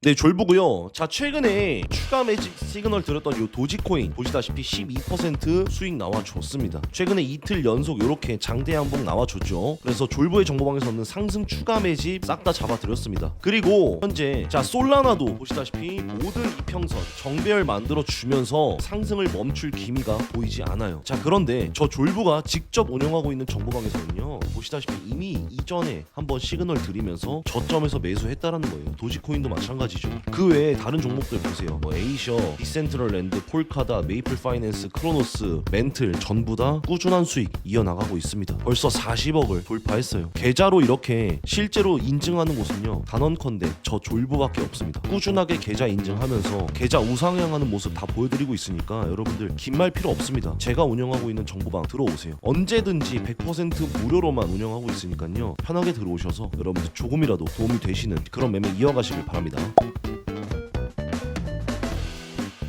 네, 졸부고요. 자, 최근에 추가 매직 시그널 들었던 요 도지코인 보시다시피 12% 수익 나와줬습니다. 최근에 이틀 연속 이렇게 장대 양봉 나와줬죠. 그래서 졸부의 정보방에서는 상승 추가 매집 싹 다 잡아드렸습니다. 그리고 현재 자 솔라나도 보시다시피 모든 이평선 정배열 만들어 주면서 상승을 멈출 기미가 보이지 않아요. 자, 그런데 저 졸부가 직접 운영하고 있는 정보방에서는요. 보시다시피 이미 이전에 한번 시그널 드리면서 저점에서 매수했다라는 거예요. 도지코인도 마찬가지 죠. 그 외에 다른 종목들 보세요. 뭐 에이셔, 디센트럴랜드, 폴카다, 메이플 파이낸스, 크로노스, 멘틀 전부 다 꾸준한 수익 이어나가고 있습니다. 벌써 40억을 돌파했어요. 계좌로 이렇게 실제로 인증하는 곳은요. 단언컨대 저 졸부밖에 없습니다. 꾸준하게 계좌 인증하면서 계좌 우상향하는 모습 다 보여드리고 있으니까 여러분들 긴 말 필요 없습니다. 제가 운영하고 있는 정보방 들어오세요. 언제든지 100% 무료로만 운영하고 있으니까요. 편하게 들어오셔서 여러분들 조금이라도 도움이 되시는 그런 매매 이어가시길 바랍니다.